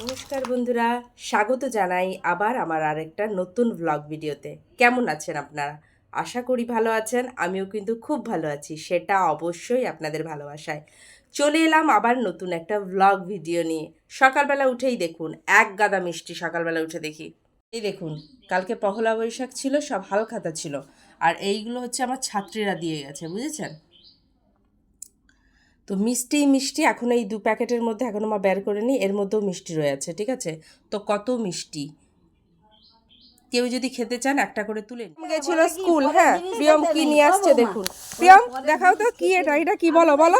নমস্কার বন্ধুরা, স্বাগত জানাই আবার আমার আরেকটা নতুন ব্লগ ভিডিওতে। কেমন আছেন আপনারা? আশা করি ভালো আছেন, আমিও কিন্তু খুব ভালো আছি, সেটা অবশ্যই আপনাদের ভালোবাসায়। চলে এলাম আবার নতুন একটা ব্লগ ভিডিও নিয়ে। সকালবেলা উঠেই দেখুন, এক গাদা মিষ্টি সকালবেলা উঠে দেখি। এই দেখুন কালকে পহলা বৈশাখ ছিল সব হালখাতা ছিল। আর এইগুলো হচ্ছে আমার ছাত্রীরা দিয়ে গেছে বুঝেছেন? তো মিষ্টি মিষ্টি এখন এই দু প্যাকেটের মধ্যে এখনও মা বের করে নি এর মধ্যেও মিষ্টি রয়েছে ঠিক আছে? তো কত মিষ্টি? কেউ যদি খেতে চান একটা করে তুলে গেছিল স্কুল হ্যাঁ? প্রিয়ম কি নিয়ে আসছে দেখুন। প্রিয়ম দেখাও তো কি এটা এটা কি বলো বলো?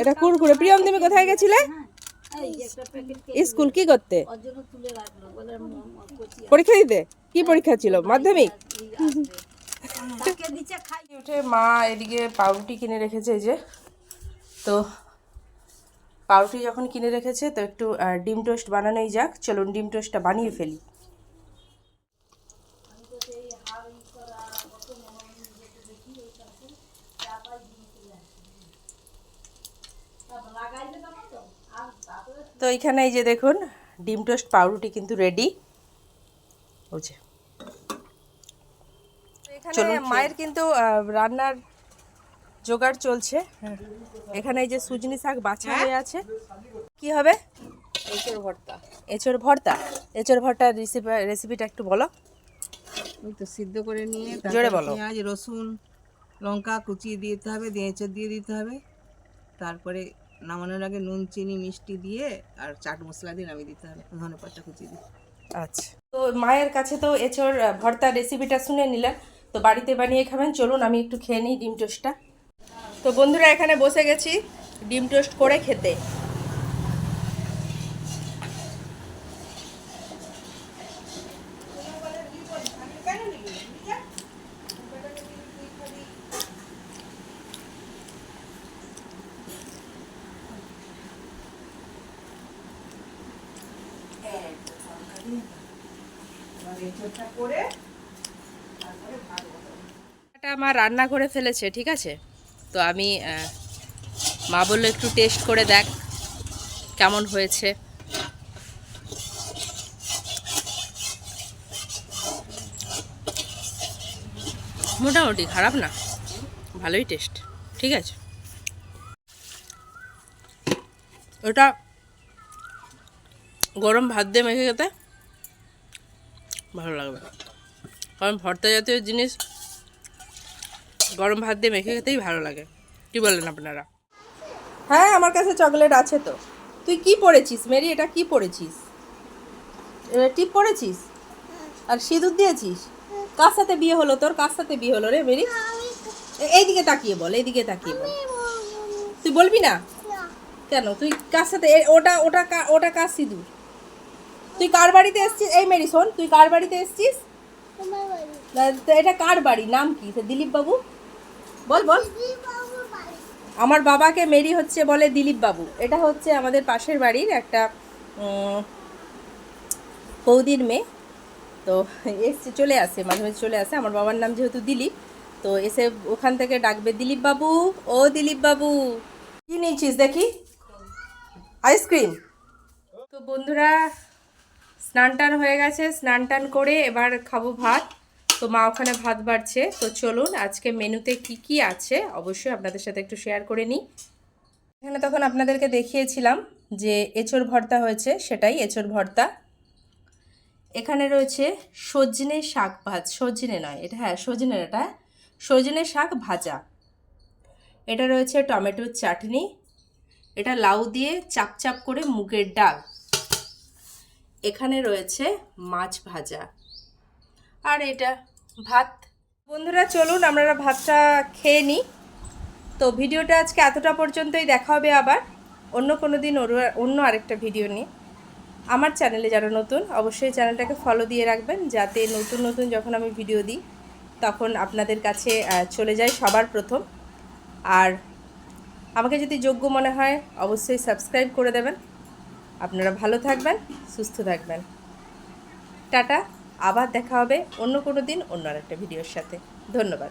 এটা কুরকুরে। প্রিয়ম তুমি কোথায় গেছিলে? স্কুল কি করতে? পরীক্ষা দিতে? কি পরীক্ষা ছিল? মাধ্যমিক? উঠে মা এদিকে পাউরুটি কিনে রেখেছে এই যে। তো পাউরুটি যখন কিনে রেখেছে তো একটু ডিম টোস্ট বানানোই যাক। চলুন ডিম টোস্টটা বানিয়ে ফেলি। তো এখানে এই যে দেখুন ডিম টোস্ট পাউরুটি কিন্তু রেডি বুঝে এখানে মায়ের কিন্তু রান্নার জোগাড় চলছে। এখানে এই যে সুজনি শাক বাছা হয়ে। আছে। কি হবে? এঁচড় ভর্তা। এঁচড় ভর্তা। এঁচড় ভর্তার রেসিপি রেসিপিটা একটু বলো। ওই তো সিদ্ধ করে নিয়ে জোরে বলো। পেঁয়াজ রসুন লঙ্কা কুচিয়ে দিতে হবে দিয়ে এঁচড় দিয়ে দিতে হবে। তারপরে নামানোর আগে নুন, চিনি, মিষ্টি দিয়ে আর চাট মশলা দিয়ে নামিয়ে দিতে হবে। ধনে পাতা কুচি দিয়ে। আচ্ছা। তো মায়ের কাছে তো এছর ভর্তা রেসিপিটা শুনে নিলেন। তো বাড়িতে বানিয়ে খাবেন। চলুন, আমি একটু খেয়ে নিই ডিম টোস্টটা। তো বন্ধুরা, এখানে বসে গেছি ডিম টোস্ট করে খেতে। আমার রান্না করে ফেলেছে, ঠিক আছে? তো আমি মা বলল একটু টেস্ট করে দেখ কেমন হয়েছে। মোটামুটি খারাপ না, ভালোই টেস্ট ঠিক আছে? ওটা গরম ভাত দিয়ে মেখে খেতে ভালো লাগবে। কারণ ভর্তা জাতীয় জিনিস গরম ভাত দিয়ে মেখে খেতেই ভালো লাগে। কি বলেন আপনারা? হ্যাঁ আমার কাছে চকলেট আছে তো। তুই কি পড়েছিস? মেরি এটা কি পড়েছিস? এটা টিপ পড়েছিস? আর সিঁদুর দিয়েছিস? কার সাথে বিয়ে হলো তোর? কার সাথে বিয়ে হলো রে মেরি? এইদিকে তাকিয়ে বল এইদিকে তাকিয়ে বল। তুই বলবি না। কেন? তুই কার সাথে? এ- ওটা ওটা কা- ওটা কার সিঁদুর? তুই কার বাড়িতে এসছিস? এই মেরি শোন তুই কার বাড়িতে এসছিস? তো এটা কার বাড়ি? নাম কি? দিলীপ বাবু বল বল। আমার বাবাকে মেরি হচ্ছে বলে দিলীপ বাবু এটা হচ্ছে আমাদের পাশের বাড়ির একটা বৌদির মেয়ে। তো এসছে চলে আসে মাঝে মাঝে চলে আসে। আমার বাবার নাম যেহেতু দিলীপ তো এসে ওখান থেকে ডাকবে দিলীপ বাবু ও দিলীপ বাবু কি নিয়েছিস দেখি? আইসক্রিম। তো বন্ধুরা স্নান টান হয়ে গেছে, স্নান টান করে এবার খাব ভাত। তো মা ওখানে ভাত বাড়ছে। তো চলুন আজকে মেনুতে কি কি আছে অবশ্যই আপনাদের সাথে একটু শেয়ার করে নিই। এখানে তখন আপনাদেরকে দেখিয়েছিলাম যে এঁচড় ভর্তা হয়েছে, সেটাই এঁচড় ভর্তা। এখানে রয়েছে সজনে শাক ভাজ, সজনে নয়, এটা হ্যাঁ সজনে এটা সজনে শাক ভাজা। এটা রয়েছে টমেটোর চাটনি। এটা লাউ দিয়ে চাপ চাপ করে মুগের ডাল। এখানে রয়েছে মাছ ভাজা। আর এটা ভাত। বন্ধুরা, চলুন আমরা ভাতটা খেয়ে নিই। তো ভিডিওটা আজকে এতটা পর্যন্তই দেখা হবে আবার অন্য কোনো দিন অন্য আরেকটা ভিডিও নিয়ে। আমার চ্যানেলে যারা নতুন, অবশ্যই চ্যানেলটাকে ফলো দিয়ে রাখবেন যাতে নতুন নতুন যখন আমি ভিডিও দিই, তখন আপনাদের কাছে চলে যায় সবার প্রথম। আর আমাকে যদি যোগ্য মনে হয়, অবশ্যই সাবস্ক্রাইব করে দেবেন। আপনারা ভালো থাকবেন, সুস্থ থাকবেন। টাটা, আবার দেখা হবে অন্য কোনো দিন, অন্য আরেকটা ভিডিওর সাথে। ধন্যবাদ।